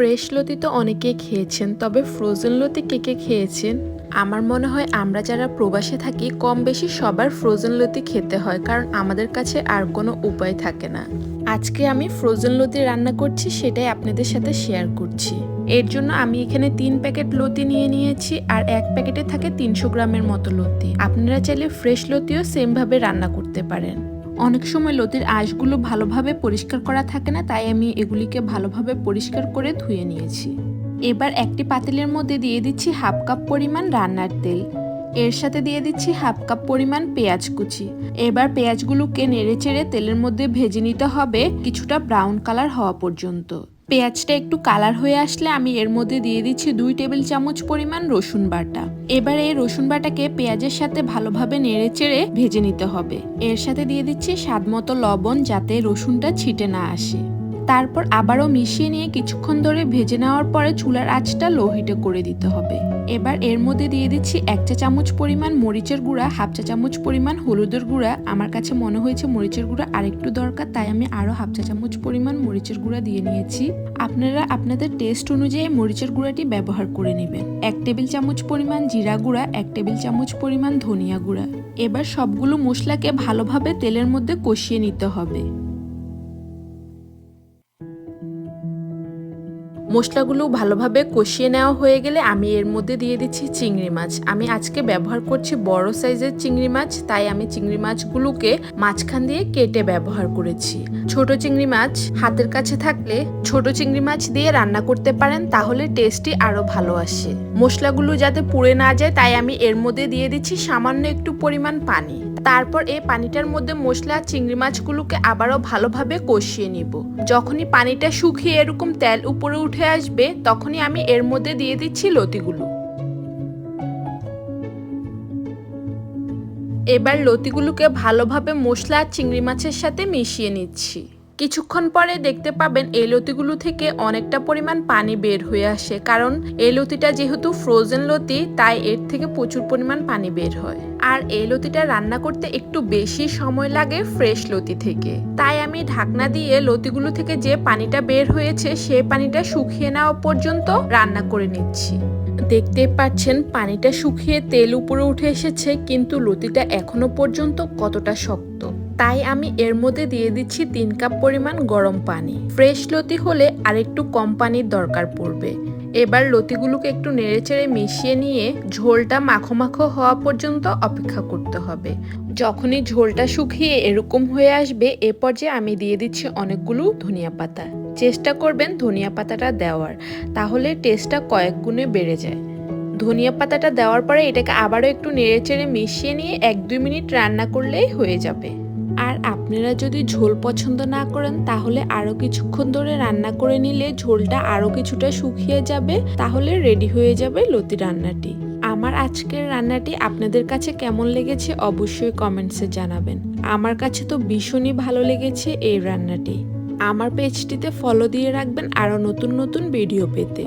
Fresh লতি তো অনেকেই খেয়েছেন, তবে ফ্রোজেন লতি কে কে খেয়েছেন? আমার মনে হয় আমরা যারা প্রবাসে থাকি কম বেশি সবার ফ্রোজেন লতি খেতে হয়, কারণ আমাদের কাছে আর কোনো উপায় থাকে না। আজকে আমি ফ্রোজেন লতি রান্না করছি, সেটাই আপনাদের সাথে শেয়ার করছি। এর জন্য আমি এখানে তিন প্যাকেট লতি নিয়ে নিয়েছি, আর এক প্যাকেটে থাকে তিনশো গ্রামের মতো লতি। আপনারা চাইলে ফ্রেশ লতিও সেমভাবে রান্না করতে পারেন। অনেক সময় লতির আঁশগুলো ভালোভাবে পরিষ্কার করা থাকে না, তাই আমি এগুলিকে ভালোভাবে পরিষ্কার করে ধুয়ে নিয়েছি। এবার একটি পাতিলের মধ্যে দিয়ে দিচ্ছি হাফ কাপ পরিমাণ রান্নার তেল। এর সাথে দিয়ে দিচ্ছি হাফ কাপ পরিমাণ পেঁয়াজ কুচি। এবার পেঁয়াজগুলোকে নেড়ে চেড়ে তেলের মধ্যে ভেজে নিতে হবে কিছুটা ব্রাউন কালার হওয়া পর্যন্ত। পেঁয়াজটা একটু কালার হয়ে আসলে আমি এর মধ্যে দিয়ে দিচ্ছি দুই টেবিল চামচ পরিমাণ রসুন বাটা। এবার এই রসুন বাটাকে পেঁয়াজের সাথে ভালোভাবে নেড়ে চেড়ে ভেজে নিতে হবে। এর সাথে দিয়ে দিচ্ছি স্বাদ মতো লবণ যাতে রসুনটা ছিটে না আসে। তারপর আবারও মিশিয়ে নিয়ে কিছুক্ষণ ধরে ভেজে নেওয়ার পরে চুলার আঁচটা লো হিটে করে দিতে হবে। এবার এর মধ্যে দিয়ে দিচ্ছি এক চা চামচ পরিমাণ মরিচের গুঁড়া, হাফ চা চামচ পরিমাণ হলুদের গুঁড়া। আমার কাছে মনে হয়েছে মরিচের গুঁড়া আরেকটু দরকার, তাই আমি আরও হাফ চা চামচ পরিমাণ মরিচের গুঁড়া দিয়ে নিয়েছি। আপনারা আপনাদের টেস্ট অনুযায়ী মরিচের গুঁড়াটি ব্যবহার করে নেবেন। এক টেবিল চামচ পরিমাণ জিরা গুঁড়া, এক টেবিল চামচ পরিমাণ ধনিয়া গুঁড়া। এবার সবগুলো মশলাকে ভালোভাবে তেলের মধ্যে কষিয়ে নিতে হবে। মশলাগুলো ভালোভাবে কষিয়ে নেওয়া হয়ে গেলে আমি এর মধ্যে দিয়ে দিচ্ছি চিংড়ি মাছ। আমি আজকে ব্যবহার করছি বড় সাইজের চিংড়ি মাছ, তাই আমি চিংড়ি মাছগুলোকে মাঝখান দিয়ে কেটে ব্যবহার করেছি। ছোট চিংড়ি মাছ হাতের কাছে থাকলে ছোট চিংড়ি মাছ দিয়ে রান্না করতে পারেন, তাহলে টেস্টই আরও ভালো আসে। মশলাগুলো যাতে পুড়ে না যায়, তাই আমি এর মধ্যে দিয়ে দিচ্ছি সামান্য একটু পরিমাণ পানি। তারপর এই পানিটার মধ্যে মশলা চিংড়ি মাছগুলোকে আবারও ভালোভাবে কষিয়ে নিব। যখনই পানিটা শুকিয়ে এরকম তেল উপরে উঠে আসবে, তখনই আমি এর মধ্যে দিয়ে দিচ্ছি লতিগুলো। এবার লতিগুলোকে ভালোভাবে মশলা চিংড়ি মাছের সাথে মিশিয়ে নিচ্ছি। কিছুক্ষণ পরে দেখতে পাবেন এই লতিগুলো থেকে অনেকটা পরিমাণ পানি বের হয়ে আসে। কারণ এই লতিটা যেহেতু ফ্রোজেন লতি, তাই এর থেকে প্রচুর পরিমাণ পানি বের হয়। আর এই লতিটা রান্না করতে একটু বেশি সময় লাগে ফ্রেশ লতি থেকে। তাই আমি ঢাকনা দিয়ে লতিগুলো থেকে যে পানিটা বের হয়েছে, সে পানিটা শুকিয়ে নেওয়া পর্যন্ত রান্না করে নিচ্ছি। দেখতে পাচ্ছেন পানিটা শুকিয়ে তেল উপরে উঠে এসেছে, কিন্তু লতিটা এখনও পর্যন্ত কতটা শক্ত। তাই আমি এর মধ্যে দিয়ে দিচ্ছি তিন কাপ পরিমাণ গরম পানি। ফ্রেশ লতি হলে আরেকটু কম পানির দরকার পড়বে। এবার লতিগুলোকে একটু নেড়েচেড়ে মিশিয়ে নিয়ে ঝোলটা মাখো মাখো হওয়া পর্যন্ত অপেক্ষা করতে হবে। যখনই ঝোলটা শুকিয়ে এরকম হয়ে আসবে, এ পর্যায়ে আমি দিয়ে দিচ্ছি অনেকগুলো ধনিয়া পাতা। চেষ্টা করবেন ধনিয়া পাতাটা দেওয়ার, তাহলে টেস্টটা কয়েক গুণে বেড়ে যায়। ধনিয়া পাতাটা দেওয়ার পরে এটাকে আবারও একটু নেড়েচেড়ে মিশিয়ে নিয়ে এক দুই মিনিট রান্না করলেই হয়ে যাবে। আপনারা যদি ঝোল পছন্দ না করেন, তাহলে আরও কিছুক্ষণ ধরে রান্না করে নিলে ঝোলটা আরও কিছুটা শুকিয়ে যাবে, তাহলে রেডি হয়ে যাবে লতি রান্নাটি। আমার আজকের রান্নাটি আপনাদের কাছে কেমন লেগেছে অবশ্যই কমেন্টসে জানাবেন। আমার কাছে তো ভীষণই ভালো লেগেছে এই রান্নাটি। আমার পেজটিতে ফলো দিয়ে রাখবেন আরও নতুন নতুন ভিডিও পেতে।